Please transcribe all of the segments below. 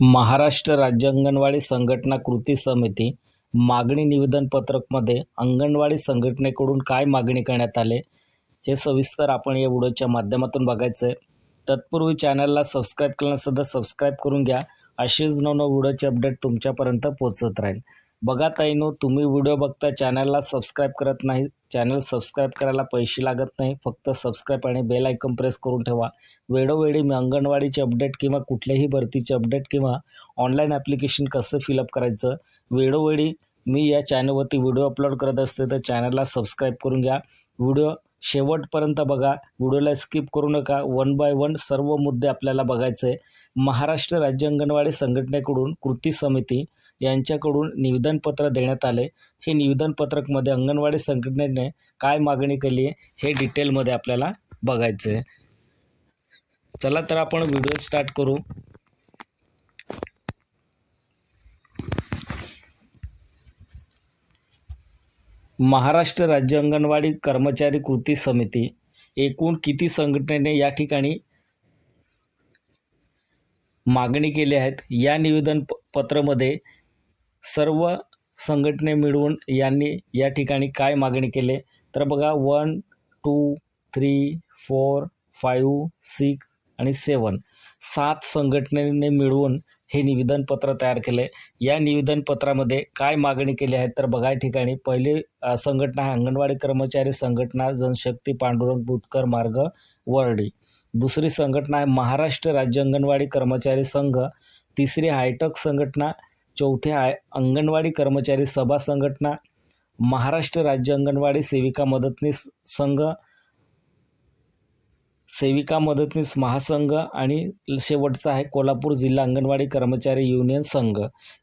महाराष्ट्र राज्य अंगणवाडी संघटना कृती समिती मागणी निवेदन पत्रकमध्ये अंगणवाडी संघटनेकडून काय मागणी करण्यात आले हे सविस्तर आपण या व्हिडिओच्या माध्यमातून बघायचं आहे तत्पूर्वी चॅनलला सबस्क्राईब केलं सबस्क्राईब करून घ्या. असेच नवनव व्हिडिओचे अपडेट तुमच्यापर्यंत पोचत राहील. बघा ताईनो तुम्ही व्हिडिओ बघता चॅनलला सबस्क्राईब करत नाही चॅनल सबस्क्राईब करायला पैसे लागत नाही फक्त सबस्क्राईब आणि बेल आयकॉन प्रेस करून ठेवा. वेळोवेळी मी अंगणवाडीचे अपडेट किंवा कुठल्याही भरतीचे अपडेट किंवा ऑनलाईन ॲप्लिकेशन कसं फिलअप करायचं वेळोवेळी मी या चॅनलवरती व्हिडिओ अपलोड करत असते तर चॅनलला सबस्क्राईब करून घ्या. व्हिडिओ शेवटपर्यंत बघा व्हिडिओला स्किप करू नका वन बाय वन सर्व मुद्दे आपल्याला बघायचे. महाराष्ट्र राज्य अंगणवाडी संघटनेकडून कृती समिती यांच्याकडून निवेदनपत्र देण्यात आले. हे निवेदनपत्रकमध्ये अंगणवाडी संघटनेने काय मागणी केली आहे हे डिटेलमध्ये आपल्याला बघायचं आहे चला तर आपण व्हिडिओ स्टार्ट करू. महाराष्ट्र राज्य अंगणवाडी कर्मचारी कृती समिती. एकूण किती संघटनेने या ठिकाणी मागणी केली आहेत? या निवेदन प- पत्रामध्ये सर्व संघटने मिळून यांनी या ठिकाणी काय मागणी केले? तर बघा one two three four five six आणि सेवन सात संघटनेने मिळवून हे निवेदनपत्र तयार केले. या निवेदनपत्रामध्ये काय मागणी केली आहे? तर बघा या ठिकाणी पहिली संघटना आहे अंगणवाडी कर्मचारी संघटना जनशक्ती पांडुरंग बुतकर मार्ग वर्डी. दुसरी संघटना आहे महाराष्ट्र राज्य अंगणवाडी कर्मचारी संघ. तिसरी हायटक संघटना चौथे आहे अंगणवाडी कर्मचारी सभा संघटना महाराष्ट्र राज्य अंगणवाडी सेविका मदतनीस संघ सेविका मदतनीस महासंघ आणि शेवटचा आहे कोल्हापूर जिल्हा अंगणवाडी कर्मचारी युनियन संघ.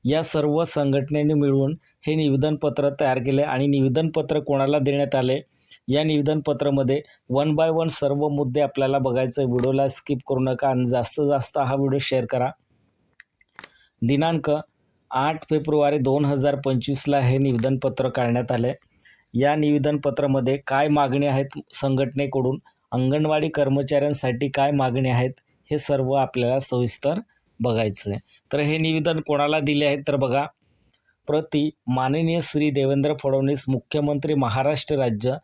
या सर्व संघटनेने मिळून हे निवेदनपत्र तयार केले आणि निवेदनपत्र कोणाला देण्यात आले? या निवेदनपत्रामध्ये वन बाय वन सर्व मुद्दे आपल्याला बघायचे व्हिडिओला स्किप करू नका आणि जास्तीत जास्त हा व्हिडिओ शेअर करा. दिनांक आठ फेब्रुवारी दोन हजार पंचवीसला हे निवेदनपत्र काढण्यात आले या निवेदनपत्रामध्ये काय मागणी आहेत संघटनेकडून? अंगणवाडी कर्मचाऱ्यांसाठी काय मागणी आहेत? हे सर्व आपल्याला सविस्तर बघायचं आहे तर हे निवेदन कोणाला दिले आहेत? तर बघा प्रति माननीय श्री देवेंद्र फडणवीस मुख्यमंत्री महाराष्ट्र राज्य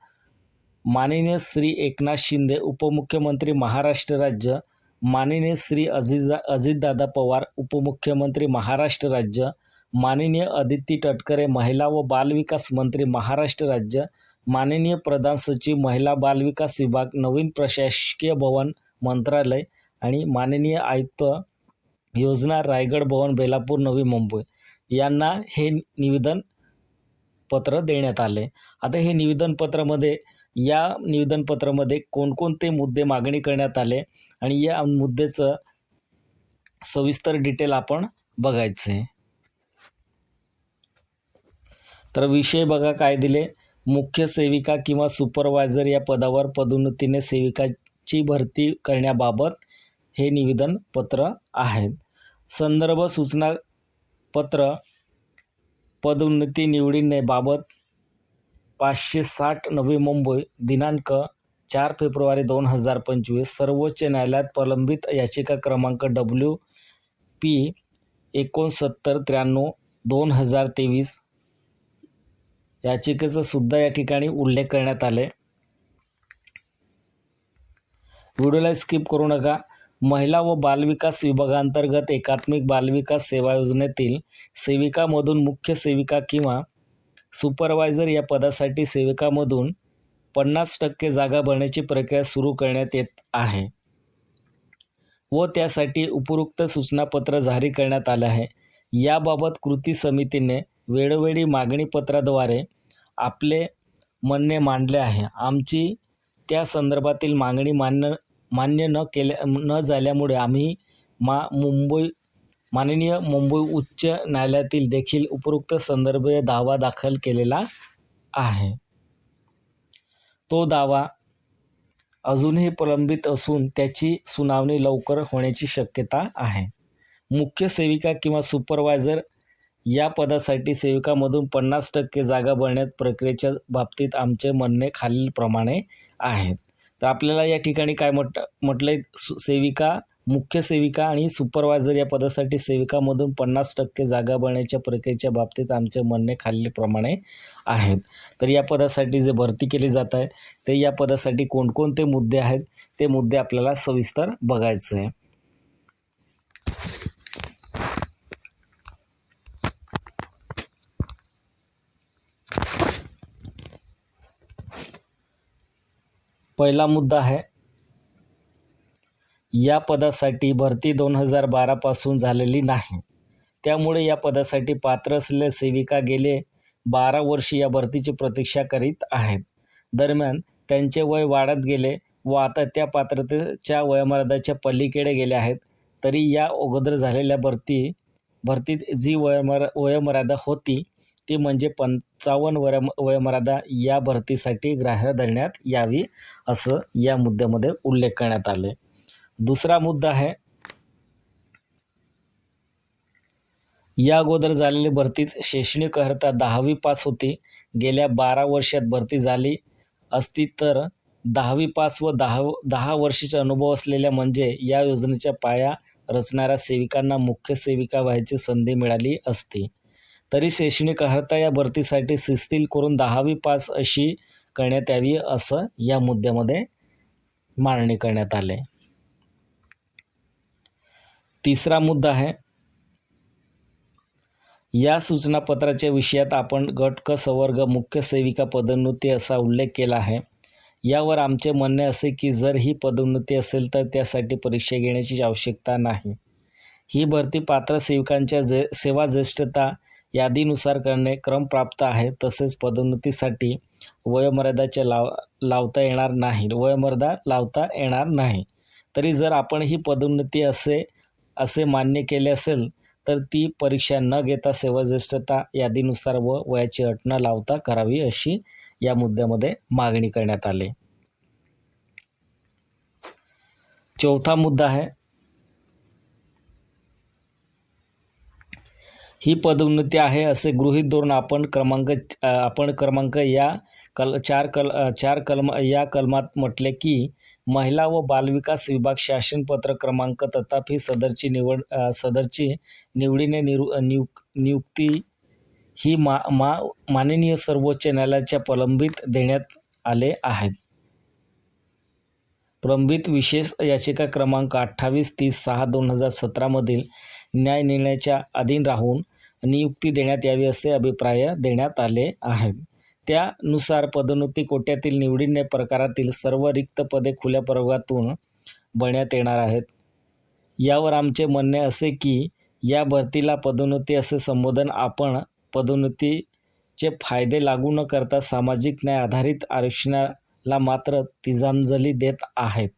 माननीय श्री एकनाथ शिंदे उपमुख्यमंत्री महाराष्ट्र राज्य माननीय श्री अजिजा अजितदादा पवार उपमुख्यमंत्री महाराष्ट्र राज्य माननीय आदित्य तटकरे महिला व बालविकास मंत्री महाराष्ट्र राज्य. माननीय प्रधान सचिव महिला बालविकास विभाग नवीन प्रशासकीय भवन मंत्रालय आणि माननीय आयुक्त योजना रायगड भवन बेलापूर नवी मुंबई. यांना हे निवेदन पत्र देण्यात आले. आता हे निवेदनपत्रामध्ये या निवेदनपत्रामध्ये कोणकोणते मुद्दे मागणी करण्यात आले आणि या मुद्द्याचं सविस्तर डिटेल आपण बघायचं आहे तर विषय बघा काय दिले. मुख्य सेविका किंवा सुपरवायझर या पदावर पदोन्नतीने सेविकाची भरती करण्याबाबत हे निवेदन पत्र आहे. संदर्भ सूचना पत्र पदोन्नती निवडीनेबाबत पाचशे साठ नवी मुंबई दिनांक चार फेब्रुवारी दोन हजार पंचवीस सर्वोच्च न्यायालयात प्रलंबित याचिका क्रमांक डब्ल्यू पी एकोणसत्तर त्र्याण्णव दोन हजार तेवीस याचिकेचा सुद्धा या ठिकाणी उल्लेख करण्यात आले व्हिडिओला स्किप करू नका. महिला व बालविकास विभागांतर्गत एकात्मिक बालविकास सेवा योजनेतील सेविकामधून मुख्य सेविका किंवा सुपरवायझर या पदासाठी सेविकामधून पन्नास टक्के जागा भरण्याची प्रक्रिया सुरू करण्यात येत आहे व त्यासाठी उपरुक्त सूचनापत्र जारी करण्यात आले आहे. याबाबत कृती समितीने वेळोवेळी मागणीपत्राद्वारे आपले म्हणणे मांडले आहे. आमची त्या संदर्भातील मागणी मान्य मान्य न केल्या न झाल्यामुळे आम्ही मा मुंबई माननीय मुंबई उच्च न्यायालयातील देखील उपरोक्त संदर्भ दावा दाखल केलेला आहे. तो दावा अजूनही प्रलंबित असून त्याची सुनावणी लवकर होण्याची शक्यता आहे. मुख्य सेविका किंवा सुपरवायझर या पदासाठी सेविकामधून पन्नास टक्के जागा भरण्यात प्रक्रियेच्या बाबतीत आमचे म्हणणे खालीलप्रमाणे आहेत. तर आपल्याला या ठिकाणी काय म्हट म्हटलं आहे सेविका मुख्य सेविका आणि सुपरवायझर या पदासाठी सेविकामधून पन्नास टक्के जागा भरण्याच्या प्रक्रियेच्या बाबतीत आमचे म्हणणे खालीलप्रमाणे आहेत. तर या पदासाठी जे भरती केली जात आहे ते या पदासाठी कोणकोणते मुद्दे आहेत? ते मुद्दे आपल्याला सविस्तर बघायचे आहे. पहिला मुद्दा आहे. या पदासाठी भरती दोन हजार बारापासून झालेली नाही. त्यामुळे या पदासाठी पात्र असलेल्या सेविका गेले बारा वर्षी या भरतीची प्रतीक्षा करीत आहेत. दरम्यान त्यांचे वय वाढत गेले व आता त्या पात्रतेच्या वयोमर्यादाच्या पलीकडे गेले आहेत. तरी या अगोदर झालेल्या भरती भरतीत जी वयोमर वयोमर्यादा होती ती म्हणजे पंचावन्न वय वयमर्यादा या भरतीसाठी ग्राह्य धरण्यात यावी असं या मुद्द्यामध्ये उल्लेख करण्यात आले. दुसरा मुद्दा आहे या अगोदर झालेली भरतीत शैक्षणिक अर्हता दहावी पास होती. गेल्या बारा वर्षात भरती झाली असती तर दहावी पास व दहा दहा वर्षाचा अनुभव असलेल्या म्हणजे या योजनेच्या पाया रचणाऱ्या सेविकांना मुख्य सेविका व्हायची संधी मिळाली असती. तरी शैक्षणिक अर्हता या भरतीसाठी शिस्तील करून दहावी पास अशी करण्यात यावी असं या मुद्द्यामध्ये मांडणी करण्यात आले. तिसरा मुद्दा आहे या सूचनापत्राच्या विषयात आपण गट क संवर्ग मुख्य सेविका पदोन्नती असा उल्लेख केला आहे. यावर आमचे म्हणणे असे की जर ही पदोन्नती असेल तर त्यासाठी परीक्षा घेण्याची आवश्यकता नाही. ही भरती पात्र सेविकांच्या जे सेवा ज्येष्ठता यादीनुसार करणे क्रमप्राप्त आहे. तसेच पदोन्नतीसाठी वयोमर्यादाचे लाव लावता येणार नाही. वयोमर्यादा लावता येणार नाही. तरी जर आपण ही पदोन्नती असे असे मान्य केले असेल तर ती परीक्षा न घेता सेवाज्येष्ठता यादीनुसार व वयाची अट न लावता करावी अशी या मुद्द्यामध्ये मागणी करण्यात आली. चौथा मुद्दा आहे. ही पदोन्नती आहे असे गृहीत धरून आपण क्रमांक आपण क्रमांक या कल चार कल चार कलम या कलमात म्हटले की महिला व बालविकास विभाग शासनपत्र क्रमांक तथापि सदरची निवड सदरची निवडीने निरु नियुक नियुक्ती ही मा मा माननीय सर्वोच्च न्यायालयाच्या प्रलंबित देण्यात आले आहेत. प्रलंबित विशेष याचिका क्रमांक अठ्ठावीस तीस सहा दोन हजार सतरामधील न्याय निर्णयाच्या अधीन राहून नियुक्ती देण्यात यावी असे अभिप्राय देण्यात आले आहेत. त्यानुसार पदोन्नती कोट्यातील निवडीने प्रकारातील सर्व रिक्त पदे खुल्या प्रवर्गातून भरण्यात येणार आहेत. यावर आमचे म्हणणे असे की या भरतीला पदोन्नती असे संबोधन आपण पदोन्नतीचे फायदे लागू न करता सामाजिक न्याय आधारित आरक्षणाला मात्र तिजांजली देत आहेत.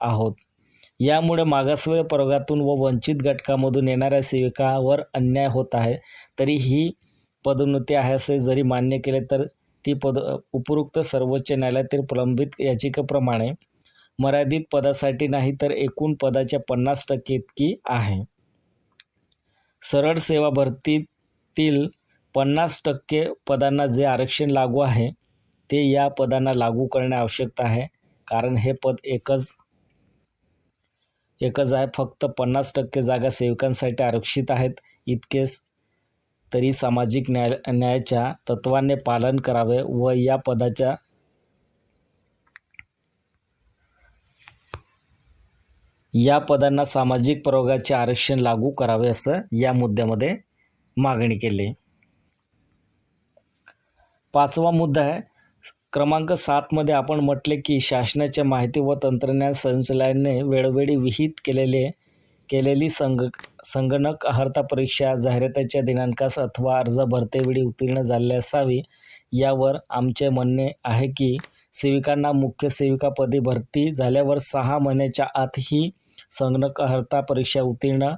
आहोत. यामुळे मागासवर्गीय प्रवर्गातून व वंचित घटकामधून येणाऱ्या सेविकावर अन्याय होत आहे. तरी ही पदोन्नती आहे असे जरी मान्य केले तर ती पद उपरुक्त सर्वोच्च न्यायालयातील प्रलंबित याचिकेप्रमाणे मर्यादित पदासाठी नाही तर एकूण पदाच्या पन्नास टक्के इतकी आहे. सरळ सेवा भरतीतील पन्नास टक्के पदांना जे आरक्षण लागू आहे ते या पदांना लागू करणे आवश्यक आहे. कारण हे पद एकच एकच आहे फक्त पन्नास टक्के जागा सेवकांसाठी आरक्षित आहेत. इतकेच तरी सामाजिक न्याय न्यायाच्या तत्वाने पालन करावे व या पदाच्या या पदांना सामाजिक प्रयोगाचे आरक्षण लागू करावे असं या मुद्द्यामध्ये मागणी केली. पाचवा मुद्दा आहे क्रमांक सातमध्ये आपण म्हटले की शासनाच्या माहिती व तंत्रज्ञान संचालनाने वेळोवेळी विहित केलेले केलेली संग संगणक अर्हता परीक्षा जाहिरातीच्या दिनांकास अथवा अर्ज भरतेवेळी उत्तीर्ण झालेली असावी यावर आमचे म्हणणे आहे की सेविकांना मुख्य सेविकापदी भरती झाल्यावर सहा महिन्याच्या आत ही संगणक अर्हता परीक्षा उत्तीर्ण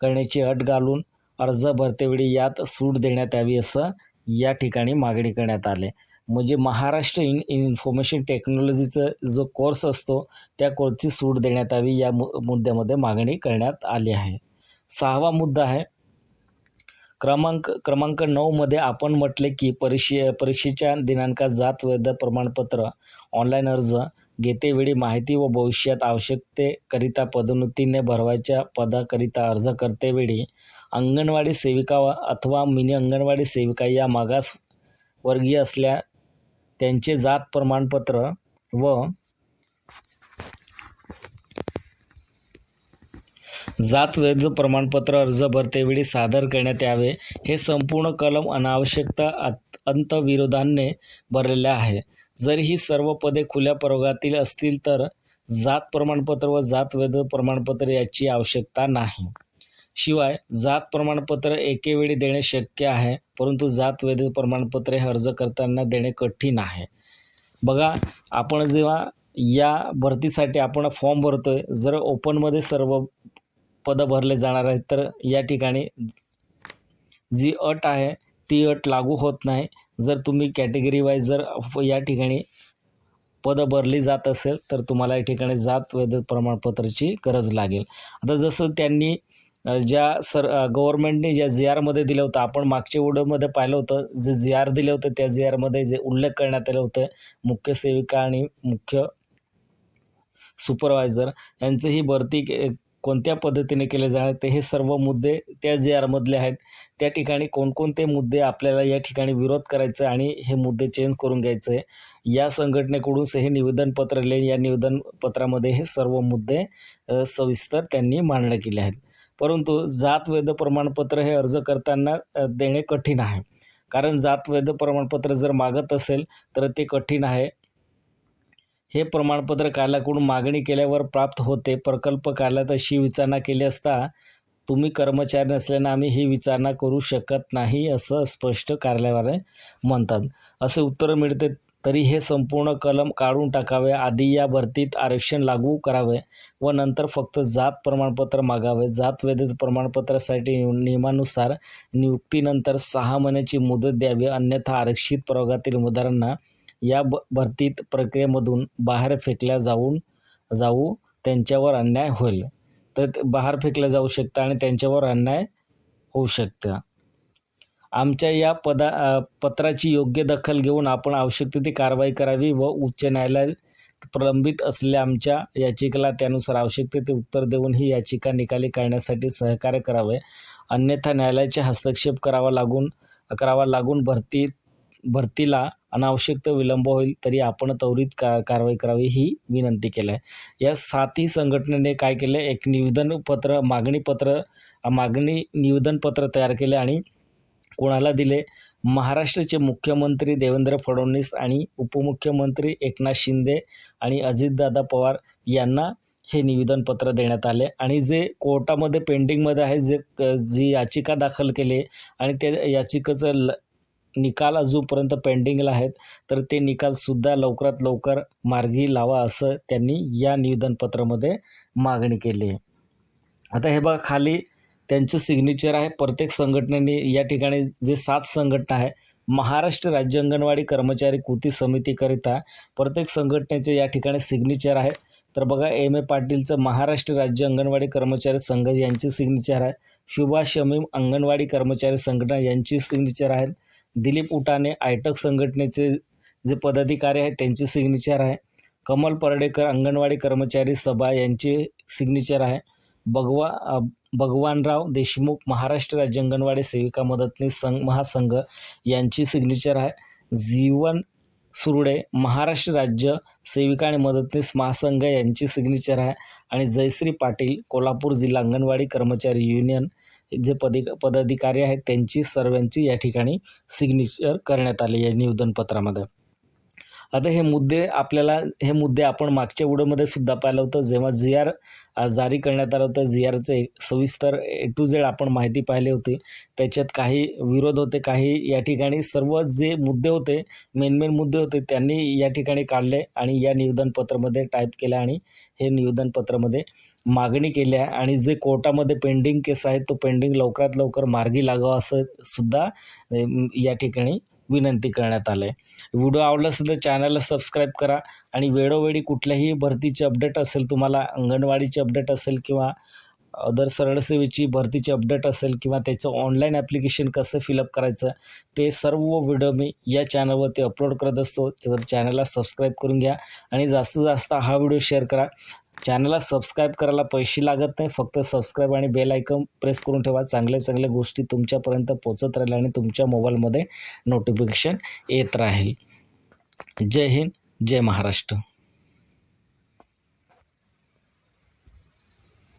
करण्याची अट घालून अर्ज भरतेवेळी यात सूट देण्यात यावी असं या ठिकाणी मागणी करण्यात आले. म्हणजे महाराष्ट्र इन इन्फॉर्मेशन टेक्नॉलॉजीचं जो कोर्स असतो त्या कोर्सची सूट देण्यात यावी या मु मुद्द्यामध्ये मागणी करण्यात आली आहे. सहावा मुद्दा आहे क्रमांक क्रमांक नऊमध्ये आपण म्हटले की परीक्षे परीक्षेच्या दिनांकात जात वैध प्रमाणपत्र ऑनलाईन अर्ज घेतेवेळी माहिती व भविष्यात आवश्यकतेकरिता पदोन्नतीने भरवायच्या पदाकरिता अर्ज करतेवेळी अंगणवाडी सेविका अथवा मिनी अंगणवाडी सेविका या मागास वर्गीय असल्या त्यांचे जात प्रमाणपत्र व जात वैध प्रमाणपत्र अर्ज भरतेवेळी सादर करण्यात यावे. हे संपूर्ण कलम अनावश्यकता अत- अंतविरोधाने भरलेले आहे. जर ही सर्व पदे खुल्या प्रवर्गातील असतील तर जात प्रमाणपत्र व जात वैध प्रमाणपत्र याची आवश्यकता नाही. शिवाय जात प्रमाणपत्र एकेवेळी देणे शक्य आहे परंतु जात वैध प्रमाणपत्र हे अर्ज करताना देणे कठीण आहे. बघा आपण जेव्हा या भरतीसाठी आपण फॉर्म आहे जर ओपनमध्ये सर्व पदं भरले जाणार आहेत तर या ठिकाणी जी अट आहे ती अट लागू होत नाही. जर तुम्ही कॅटेगरी वाईज जर या ठिकाणी पदं भरली जात असेल तर तुम्हाला या ठिकाणी जात वैध प्रमाणपत्राची गरज लागेल. आता जसं त्यांनी ज्या सर गव्हर्नमेंटने ज्या जी आरमध्ये दिलं होतं आपण मागच्या ओढमध्ये पाहिलं होतं जे जी आर दिले होते त्या जी आरमध्ये जे उल्लेख करण्यात आले होते मुख्य सेविका आणि मुख्य सुपरवायझर यांचीही भरती के- कोणत्या पद्धतीने केले जाणार ते हे सर्व मुद्दे त्या जी आरमधले आहेत. त्या ठिकाणी कोणकोणते मुद्दे आपल्याला या ठिकाणी विरोध करायचा आणि हे मुद्दे चेंज करून घ्यायचे या संघटनेकडून हे निवेदनपत्र लिहिले या निवेदनपत्रामध्ये हे सर्व मुद्दे सविस्तर त्यांनी मांडणे केले आहेत. परंतु जात वैध प्रमाणपत्र हे अर्ज करताना देणे कठीण आहे. कारण जात वैध प्रमाणपत्र जर मागत असेल तर ते कठीण आहे. हे प्रमाणपत्र कार्यालयाकडून मागणी केल्यावर प्राप्त होते. प्रकल्प कार्यालयात अशी विचारणा केली असता तुम्ही कर्मचारी नसल्यानं आम्ही ही विचारणा करू शकत नाही असं स्पष्ट कार्यालयाने म्हणतात. असे उत्तर मिळते तरी हे संपूर्ण कलम काढून टाकावे. आधी या भरतीत आरक्षण लागू करावे व नंतर फक्त जात प्रमाणपत्र मागावे. जात वैध प्रमाणपत्रासाठी नियमानुसार नियुक्तीनंतर सहा महिन्याची मुदत द्यावी. अन्यथा आरक्षित प्रवर्गातील उमेदवारांना या ब भरतीत प्रक्रियेमधून बाहेर फेकल्या जाऊन जाऊ त्यांच्यावर अन्याय होईल. तर ते बाहेर फेकल्या जाऊ शकतं आणि त्यांच्यावर अन्याय होऊ शकतं. आमच्या या पदा पत्राची योग्य दखल घेऊन आपण आवश्यक ती कारवाई करावी व उच्च न्यायालयात प्रलंबित असलेल्या आमच्या याचिकेला त्यानुसार आवश्यक ते उत्तर देऊन ही याचिका निकाली काढण्यासाठी सहकार्य करावे. अन्यथा न्यायालयाचे हस्तक्षेप करावा लागून करावा लागून भरती भरतीला अनावश्यक विलंब होईल तरी आपण त्वरित का कारवाई करावी ही विनंती केली आहे या सातही संघटनेने काय केलं एक निवेदनपत्र मागणीपत्र मागणी निवेदनपत्र तयार केले आणि कोणाला दिले? महाराष्ट्राचे मुख्यमंत्री देवेंद्र फडणवीस आणि उपमुख्यमंत्री एकनाथ शिंदे आणि अजितदादा पवार यांना हे निवेदनपत्र देण्यात आले. आणि जे कोर्टामध्ये पेंडिंगमध्ये आहे जे क- जी याचिका दाखल केली आणि त्या याचिकेचं ल निकाल अजूनपर्यंत पेंडिंगला आहेत तर ते निकालसुद्धा लवकरात लवकर मार्गी लावा असं त्यांनी या निवेदनपत्रामध्ये मागणी केली आहे. आता हे बघा खाली त्यांचं सिग्नेचर आहे. प्रत्येक संघटनेने या ठिकाणी जे सात संघटना आहे महाराष्ट्र राज्य अंगणवाडी कर्मचारी कृती समितीकरिता प्रत्येक संघटनेचे या ठिकाणी सिग्नेचर आहे. तर बघा एम ए पाटीलचं महाराष्ट्र राज्य अंगणवाडी कर्मचारी संघ यांची सिग्नेचर आहे. सुभाष शमीम अंगणवाडी कर्मचारी संघटना यांची सिग्नेचर आहेत दिलीप उटाने आयटक संघटनेचे जे पदाधिकारी आहेत त्यांची सिग्नेचर आहे. कमल परडेकर अंगणवाडी कर्मचारी सभा यांची सिग्नेचर आहे. भगवा भगवानराव देशमुख महाराष्ट्र राज्य अंगणवाडी सेविका मदतनीस संघ महासंघ यांची सिग्नेचर आहे. जीवन सुरडे महाराष्ट्र राज्य सेविका आणि मदतनीस महासंघ यांची सिग्नेचर आहे. आणि जयश्री पाटील कोल्हापूर जिल्हा अंगणवाडी कर्मचारी युनियन जे पदिक पदाधिकारी आहेत त्यांची सर्वांची या ठिकाणी सिग्नेचर करण्यात आले या निवेदनपत्रामध्ये. आता हे मुद्दे आपल्याला हे मुद्दे आपण मागच्या व्हिडिओमध्ये सुद्धा पाहिलं होतं. जेव्हा जी आर जारी करण्यात आलं होतं जी आरचे सविस्तर ए टू झेड आपण माहिती पाहिली होती. त्याच्यात काही विरोध होते काही या ठिकाणी सर्व जे मुद्दे होते मेन मेन मुद्दे होते त्यांनी या ठिकाणी काढले आणि या निवेदनपत्रामध्ये टाईप केलं आणि हे निवेदनपत्रामध्ये मागणी केली आहे. आणि जे कोर्टामध्ये पेंडिंग केस आहे तो पेंडिंग लवकरात लवकर मार्गी लागावा असं सुद्धा या ठिकाणी विनंती करण्यात आलं आहे व्हिडिओ आवडला असेल तर चॅनलला सबस्क्राईब करा आणि वेळोवेळी कुठल्याही भरतीचे अपडेट असेल तुम्हाला अंगणवाडीचे अपडेट असेल किंवा अदर सरळ सेवेची भरतीची अपडेट असेल किंवा त्याचं ऑनलाईन ॲप्लिकेशन कसं फिलअप करायचं ते सर्व व्हिडिओ मी या चॅनलवरती अपलोड करत असतो. तर चॅनलला सबस्क्राईब करून घ्या आणि जास्तीत जास्त हा व्हिडिओ शेअर करा. चॅनलला सबस्क्राईब करायला पैसे लागत नाही फक्त सबस्क्राईब आणि बेल आयकन प्रेस करून ठेवा. चांगल्या चांगल्या गोष्टी तुमच्यापर्यंत पोचत राहील आणि तुमच्या मोबाईलमध्ये नोटिफिकेशन येत राहील. जय हिंद जय महाराष्ट्र.